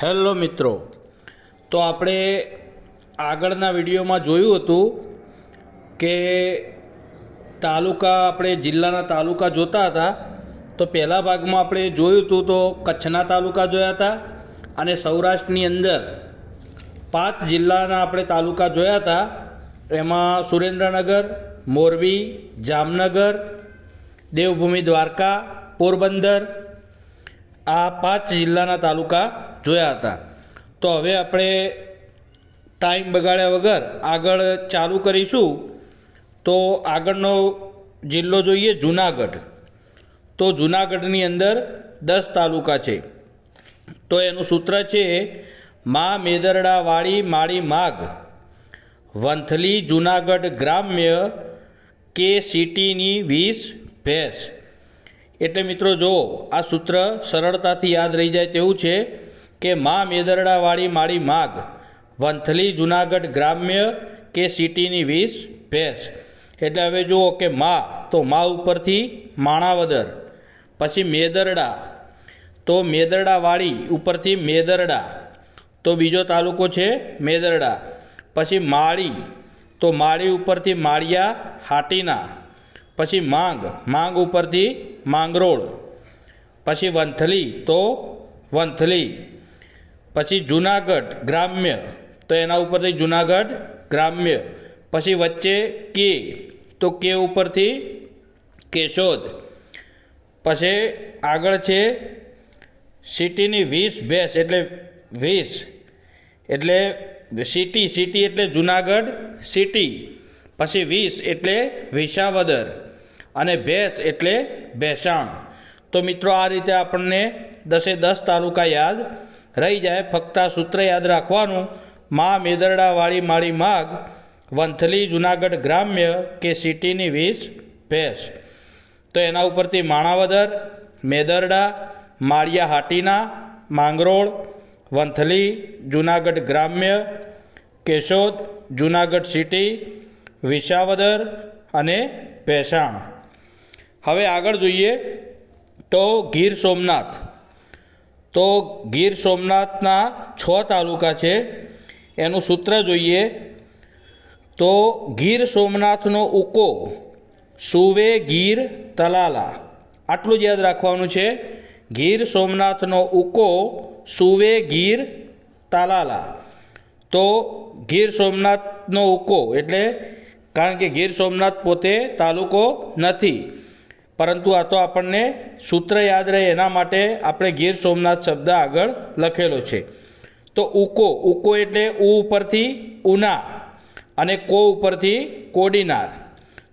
Hello મિત્રો. તો આપણે આગળના વિડીયોમાં જોયું હતું કે તાલુકા આપણે જિલ્લાના તાલુકા જોતા હતા. તો પહેલા ભાગમાં આપણે જોયું હતું તો કચ્છના તાલુકા જોયા હતા અને સૌરાષ્ટ્રની અંદર પાંચ જિલ્લાના આપણે તાલુકા જોયા હતા. એમાં સુરેન્દ્રનગર, મોરબી, જામનગર, દેવભૂમિ દ્વારકા, પોરબંદર આ પાંચ જિલ્લાના તાલુકા જોયા હતા. તો હવે આપણે ટાઈમ બગાડ્યા વગર આગળ ચાલુ કરીશું. તો આગળનો જિલ્લો જોઈએ જુનાગઢ. તો જુનાગઢની અંદર દસ તાલુકા છે. તો એનું સૂત્ર છે મા મેદરડા વાળી માળી માગ વંથલી જુનાગઢ ગ્રામ્ય કે સિટીની વીસ ભેંસ. એટલે મિત્રો જો આ સૂત્ર સરળતાથી યાદ રહી જાય તેવું છે. કે મા મેદરડાવાળી માળી માગ, વંથલી જુનાગઢ ગ્રામ્ય કે સિટીની વીસ ભેંસ? એટલે હવે જુઓ કે મા, તો મા ઉપરથી માણાવદર, પછી મેદરડા. તો મેદરડાવાળી ઉપરથી મેદરડા. તો બીજો તાલુકો છે મેદરડા. પછી માળી. તો માળી ઉપરથી માળિયા, હાટીના. પછી માંગ માંગ ઉપરથી માંગરોળ. પછી વંથલી, તો વંથલી. પછી જુનાગઢ ગ્રામ્ય, તો એના ઉપરથી જુનાગઢ ગ્રામ્ય, પછી વચ્ચે કે, તો કે ઉપરથી કેશોદ. પછી આગળ છે સિટીની વીસ ભેંસ, એટલે વીસ. એટલે સિટી સિટી એટલે જુનાગઢ સિટી. પછી વીસ એટલે વિસાવદર અને ભેંસ એટલે ભેસાણ. તો મિત્રો આ રીતે આપણને દસે દસ તાલુકા યાદ રહી જાય, ફક્ત આ સૂત્ર યાદ રાખવાનું. મા મેદરડાવાળી માળી માગ, વંથલી જુનાગઢ ગ્રામ્ય કે સિટીની વીસ ભેંસ. તો એના ઉપરથી માણાવદર, મેદરડા, માળિયા હાટીના, માંગરોળ, વંથલી જુનાગઢ ગ્રામ્ય, કેશોદ જુનાગઢ સિટી, વિસાવદર અને ભેસાણ. હવે આગળ જોઈએ તો ગીર સોમનાથ. તો ગીર સોમનાથના છ તાલુકા છે, એનું સૂત્ર જોઈએ તો ગીર સોમનાથનો ઉકો, સુવે ગીર તલાલા. આટલું જ યાદ રાખવાનું છે. ગીર સોમનાથનો ઉકો, સુવે ગીર તાલાલા. તો ગીર સોમનાથનો ઉકો એટલે કારણ કે ગીર સોમનાથ પોતે તાલુકો નથી. પરંતુ આ તો આપણને સૂત્ર યાદ રહે, એના માટે આપણે ગીર સોમનાથ શબ્દ આગળ લખેલો છે. તો ઉકો ઉકો એટલે ઉ ઉપરથી ઉના અને કો ઉપરથી કોડીનાર.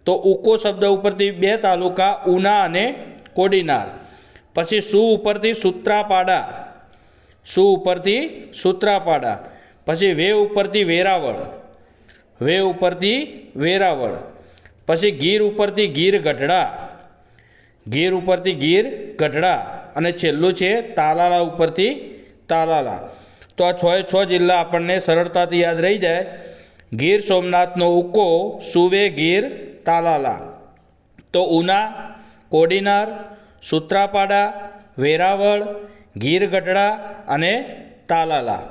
તો ઉકો શબ્દ ઉપરથી બે તાલુકા ઉના અને કોડીનાર. પછી સુ ઉપરથી સૂત્રાપાડા, સુ ઉપરથી સૂત્રાપાડા. પછી વે ઉપરથી વેરાવળ, વે ઉપરથી વેરાવળ. પછી ગીર ઉપરથી ગીર ગઢડા. ગીર ઉપરથી ગીર, ગઢડા અને છેલ્લું છે તાલાલા ઉપરથી તાલાલા. તો આ છ છ જિલ્લા આપણને સરળતાથી યાદ રહી જાય. ગીર સોમનાથનો ઉકો, સુવે ગીર, તાલાલા. તો ઉના, કોડીનાર, સૂત્રાપાડા, વેરાવળ, ગીર ગઢડા અને તાલાલા.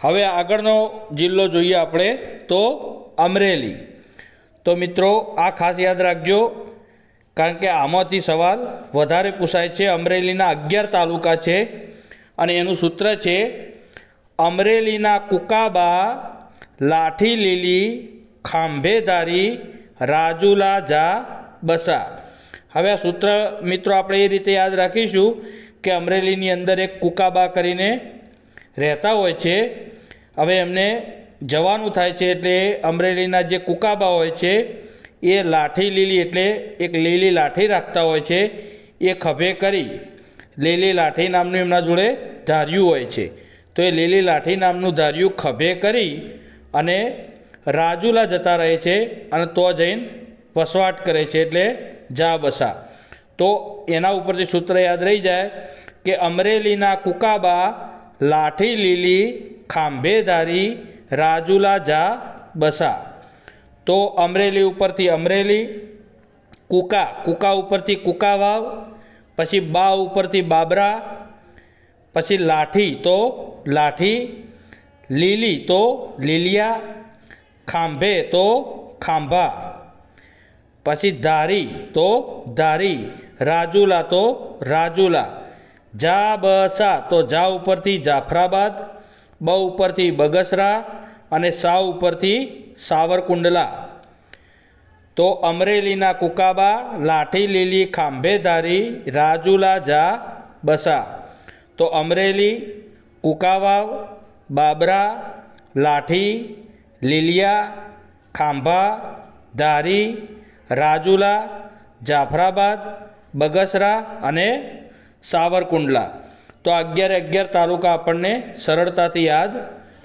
હવે આગળનો જિલ્લો જોઈએ આપણે, તો અમરેલી. તો મિત્રો, આ ખાસ યાદ રાખજો. કારણ કે આમાંથી સવાલ વધારે પૂછાય છે. અમરેલીના અગિયાર તાલુકા છે અને એનું સૂત્ર છે, અમરેલીના કુકાબા લાઠી લીલી ખાંભેધારી રાજુલા જા બસા. હવે આ સૂત્ર મિત્રો આપણે એ રીતે યાદ રાખીશું કે અમરેલીની અંદર એક કુકાબા કરીને રહેતા હોય છે. હવે એમને જવાનું થાય છે એટલે અમરેલીના જે કુકાબા હોય છે એ લાઠી લીલી એટલે એક લીલી લાઠી રાખતા હોય છે, એ ખભે કરી લીલી લાઠી નામનું એમના જોડે ધાર્યું હોય છે. તો એ લીલી લાઠી નામનું ધાર્યું ખભે કરી અને રાજુલા જતા રહે છે અને તો જઈને વસવાટ કરે છે એટલે જા બસા તો એના ઉપરથી સૂત્ર યાદ રહી જાય કે અમરેલીના કુકાબા લાઠી લીલી ખાંભે ધારી રાજુલા જા બસા તો અમરેલી ઉપરથી અમરેલી, કુકા કુકા ઉપરથી કુકા વાવ પછી બા ઉપરથી બાબરા, પછી લાઠી તો લાઠી, લીલી તો લીલિયા, ખાંભે તો ખાંભા, પછી ધારી તો ધારી, રાજુલા તો રાજુલા જા બસા તો જા ઉપરથી જાફરાબાદ બ ઉપરથી બગસરા અને સાવ ઉપરથી સાવરકુંડલા. તો અમરેલીના કુકાબા લાઠી લીલી ખાંભેધારી રાજુલા જા બસા. તો અમરેલી, કુકાવાવ, બાબરા, લાઠી, લીલિયા, ખાંભા, ધારી, રાજુલા, જાફરાબાદ, બગસરા અને સાવરકુંડલા. તો અગિયાર અગિયાર તાલુકા આપણને સરળતાથી યાદ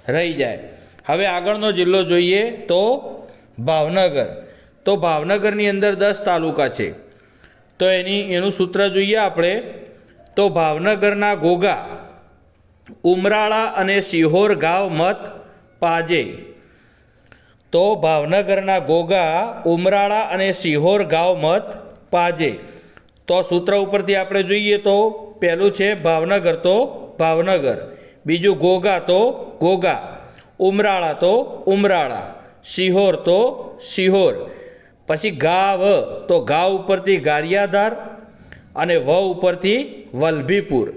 રહી જાય. હવે આગળનો જિલ્લો જોઈએ તો ભાવનગર. તો ભાવનગરની અંદર દસ તાલુકા છે. તો એની, એનું સૂત્ર જોઈએ આપણે. તો ભાવનગરના ગોગા, ઉમરાળા અને સિહોર ગાવ મત પાજે. તો ભાવનગરના ગોગા, ઉમરાળા અને સિહોર ગાવ મત પાજે. તો સૂત્ર ઉપરથી આપણે જોઈએ તો પહેલું છે ભાવનગર તો ભાવનગર. બીજું ગોગા તો ઘોઘા ઉમરાળા તો ઉમરાળા સિહોર તો સિહોર પછી ગાવ, તો ગાવ ઉપરથી ગારિયાધાર અને વ ઉપરથી વલભીપુર.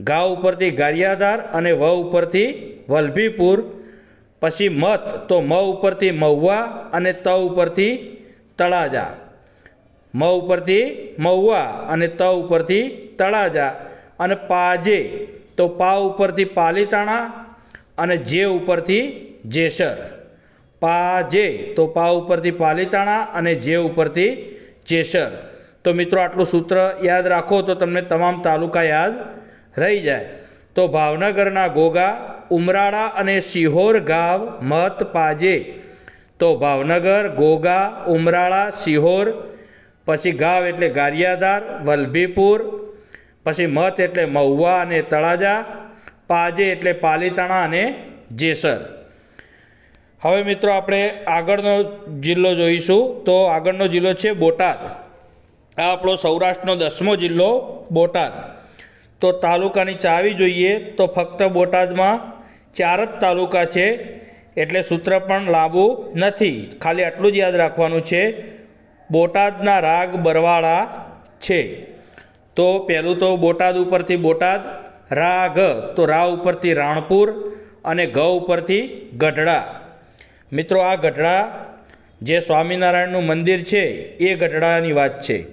ગાવ ઉપરથી ગારિયાધાર અને વ ઉપરથી વલભીપુર. પછી મત, તો મ ઉપરથી મહુવા અને ત ઉપરથી તળાજા. મ ઉપરથી મહુવા અને ત ઉપરથી તળાજા. અને પાજે, તો પા ઉપરથી પાલીતાણા અને જે ઉપરથી જેસર. પાજે તો પા ઉપરથી પાલીતાણા અને જે ઉપરથી જેસર. તો મિત્રો આટલું સૂત્ર યાદ રાખો તો તમને તમામ તાલુકા યાદ રહી જાય. તો ભાવનગરના ગોગા, ઉમરાળા અને સિહોર ગાવ મત પાજે. તો ભાવનગર, ગોગા, ઉમરાળા સિહોર પછી ગાવ એટલે ગારિયાદાર વલભીપુર, પછી મત એટલે મહુવા અને તળાજા પાજે એટલે પાલીતાણા અને જેસર. હવે મિત્રો આપણે આગળનો જિલ્લો જોઈશું. તો આગળનો જિલ્લો છે બોટાદ. આ આપણો સૌરાષ્ટ્રનો દસમો જિલ્લો બોટાદ. તો તાલુકાની ચાવી જોઈએ તો ફક્ત બોટાદમાં ચાર જ તાલુકા છે. એટલે સૂત્ર પણ લાંબુ નથી. ખાલી આટલું જ યાદ રાખવાનું છે. બોટાદના રાગ બરવાળા છે. તો પહેલું તો બોટાદ ઉપરથી બોટાદ રાગ, તો રા ઉપરથી રાણપુર અને ગ ઉપરથી ગઢડા. મિત્રો, આ ગઢડા જે સ્વામિનારાયણનું મંદિર છે, એ ગઢડાની વાત છે.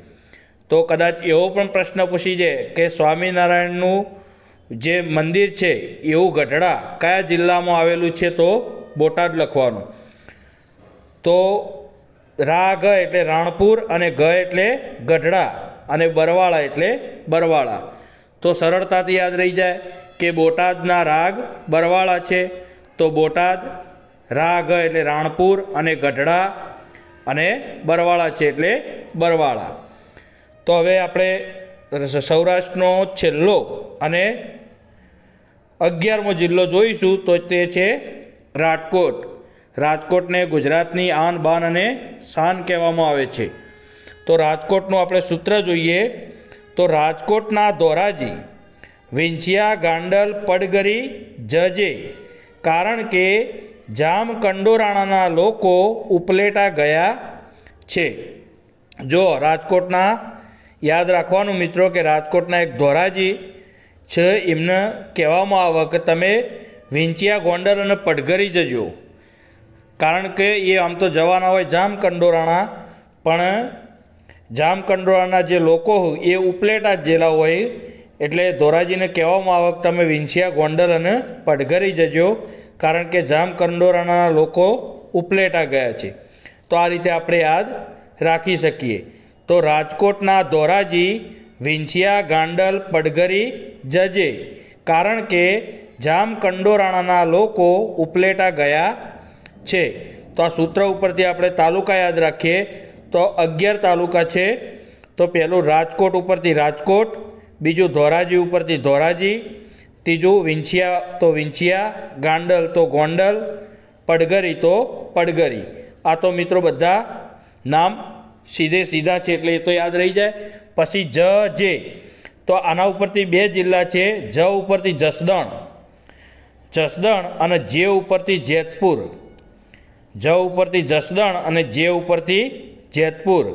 તો કદાચ એવો પણ પ્રશ્ન પૂછી જાય કે સ્વામિનારાયણનું જે મંદિર છે, એવું ગઢડા કયા જિલ્લામાં આવેલું છે તો બોટાદ લખવાનું. તો રા ગ એટલે રાણપુર અને ગ એટલે ગઢડા અને બરવાળા એટલે બરવાળા. તો સરળતાથી યાદ રહી જાય કે બોટાદના રાગ બરવાળા છે. તો બોટાદ રાગ એટલે રાણપુર અને ગઢડા અને બરવાળા છે એટલે બરવાળા. તો હવે આપણે સૌરાષ્ટ્રનો છેલ્લો અને અગિયારમો જિલ્લો જોઈશું તો તે છે રાજકોટ. રાજકોટને ગુજરાતની આન બાન અને શાન કહેવામાં આવે છે. તો રાજકોટનું આપણે સૂત્ર જોઈએ તો રાજકોટના ધોરાજી, વિંછિયા ગાંડલ પડગરી જજે. કારણ કે જામ કંડોરાણાના લોકો ઉપલેટા ગયા છે. જો રાજકોટના, યાદ રાખવાનું મિત્રો કે રાજકોટના એક ધોરાજી છે, એમને કહેવામાં આવે કે તમે વિંચિયા ગોંડલ અને પડઘરી જજો. કારણ કે એ આમ તો જવાના હોય જામ કંડોરાણા, પણ જામ કંડોરાના જે લોકો હોય એ ઉપલેટા જેલા હોય. એટલે ધોરાજીને કહેવામાં આવે તમે વિંછિયા, ગોંડલ અને પડઘરી જજો, કારણ કે જામકંડોરાના લોકો ઉપલેટા ગયા છે. તો આ રીતે આપણે યાદ રાખી શકીએ. તો રાજકોટના ધોરાજી વિંછિયા, ગાંડલ, પડઘરી જજે, કારણ કે જામકંડોરાણાના લોકો ઉપલેટા ગયા છે. તો આ સૂત્ર ઉપરથી આપણે તાલુકા યાદ રાખીએ. તો અગિયાર તાલુકા છે. તો પહેલું રાજકોટ ઉપરથી રાજકોટ, બીજું ધોરાજી ઉપરથી ધોરાજી, ત્રીજું વિંછિયા તો વિંછિયા, ગાંડલ તો ગોંડલ પડગરી તો પડગરી આ તો મિત્રો બધા નામ સીધે સીધા છે એટલે એ તો યાદ રહી જાય. પછી જ, જે. તો આના ઉપરથી બે જિલ્લા છે. જ ઉપરથી જસદણ જસદણ અને જે ઉપરથી જેતપુર. જ ઉપરથી જસદણ અને જે ઉપરથી જેતપુર.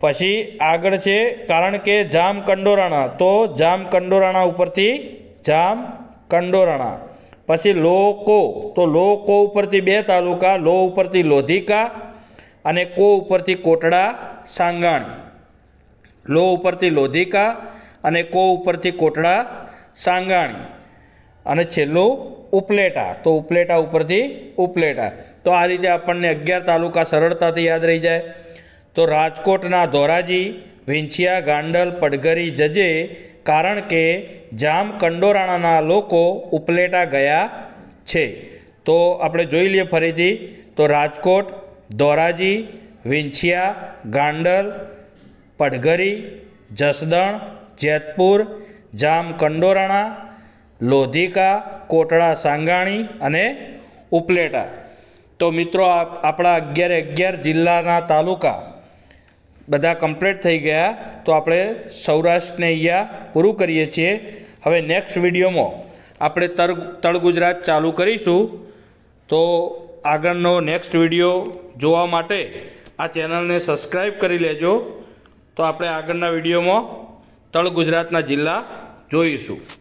પછી આગળ છે, કારણ કે જામ કંડોરાણા, તો જામ કંડોરાણા ઉપરથી જામ કંડોરાણા. પછી લોકો, તો લોકો ઉપરથી બે તાલુકા, લો ઉપરથી લોધિકા અને કો ઉપરથી કોટડા સાંગાણી. લો ઉપરથી લોધિકા અને કો ઉપરથી કોટડા સાંગાણી. અને છેલ્લું ઉપલેટા, તો ઉપલેટા ઉપરથી ઉપલેટા. તો આ રીતે આપણને અગિયાર તાલુકા સરળતાથી યાદ રહી જાય. તો રાજકોટના ધોરાજી, વિંછિયા, ગાંડલ, પડઘરી, જજે, કારણ કે જામ કંડોરાણાના લોકો ઉપલેટા ગયા છે. તો આપણે જોઈ લઈએ ફરીથી. તો રાજકોટ, ધોરાજી, વિંછિયા, ગાંડલ, પડઘરી, જસદણ, જેતપુર, જામ કંડોરાણા, લોધિકા, કોટડા, સાંગાણી અને ઉપલેટા. તો મિત્રો આપ આપણા અગિયાર અગિયાર જિલ્લાના તાલુકા બધા કમ્પ્લીટ થઈ ગયા. તો આપણે સૌરાષ્ટ્રને અહીંયા પૂરું કરીએ છીએ. હવે નેક્સ્ટ વિડીયોમાં આપણે તર, તળ ગુજરાત ચાલુ કરીશું. તો આગળનો નેક્સ્ટ વીડિયો જોવા માટે આ ચેનલને સબસ્ક્રાઈબ કરી લેજો. તો આપણે આગળના વિડીયોમાં તળ ગુજરાતના જિલ્લા જોઈશું.